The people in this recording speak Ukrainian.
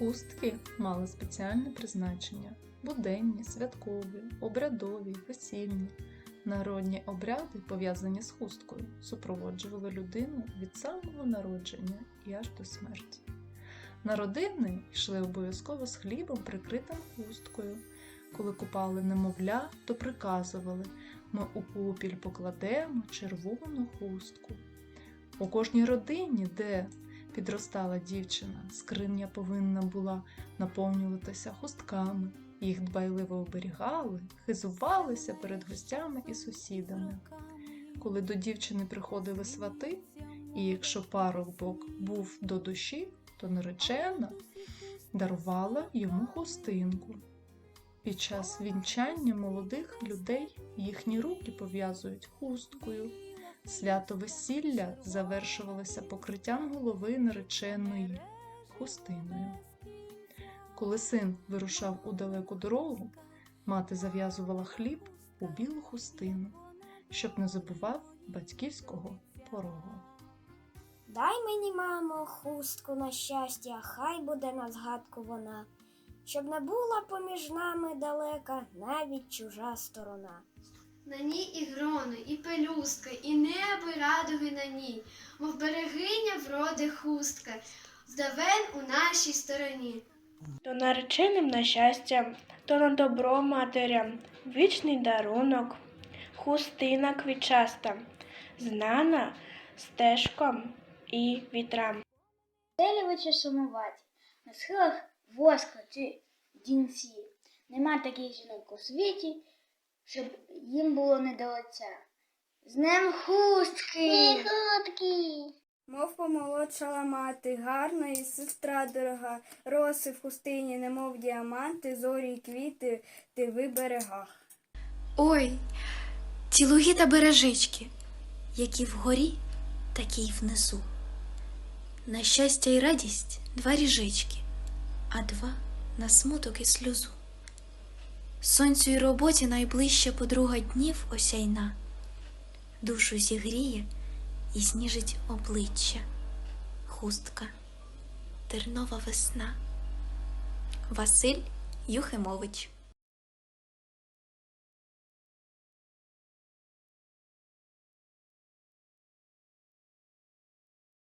Хустки мали спеціальне призначення: буденні, святкові, обрядові, весільні. Народні обряди, пов'язані з хусткою, супроводжували людину від самого народження і аж до смерті. На родини йшли обов'язково з хлібом, прикритим хусткою. Коли купали немовля, то приказували ми у попіль покладемо червону хустку. У кожній родині, де підростала дівчина, скриня повинна була наповнюватися хустками. Їх дбайливо оберігали, хизувалися перед гостями і сусідами. Коли до дівчини приходили свати, і якщо парубок був до душі, то наречена дарувала йому хустинку. Під час вінчання молодих людей їхні руки пов'язують хусткою. Свято весілля завершувалося покриттям голови нареченої хустиною. Коли син вирушав у далеку дорогу, мати зав'язувала хліб у білу хустину, щоб не забував батьківського порогу. Дай мені, мамо, хустку на щастя, хай буде на згадку вона, щоб не була поміж нами далека навіть чужа сторона. На ній і грони, і пелюстка, і небо, і радуги на ній, мов берегиня вроди хустка, здавен у нашій стороні. То нареченим на щастя, то на добро матерям, вічний дарунок, хустина квітчаста, знана стежком і вітрам. Стелювачі сумувати, на схилах воску чи дінці. Нема таких жінок у світі, щоб їм було не до лиця. З днем хустки! хустки! Мов помолодшала мати, гарна і сестра дорога, роси в хустині, немов діаманти, зорі й квіти, ти в берегах. Ой, ті луги та бережички, які вгорі, такі й внизу. На щастя й радість два ріжечки, а два на смуток і сльозу. Сонцю й роботі найближча подруга днів осяйна, душу зігріє і сніжить обличчя, хустка, тернова весна. Василь Юхимович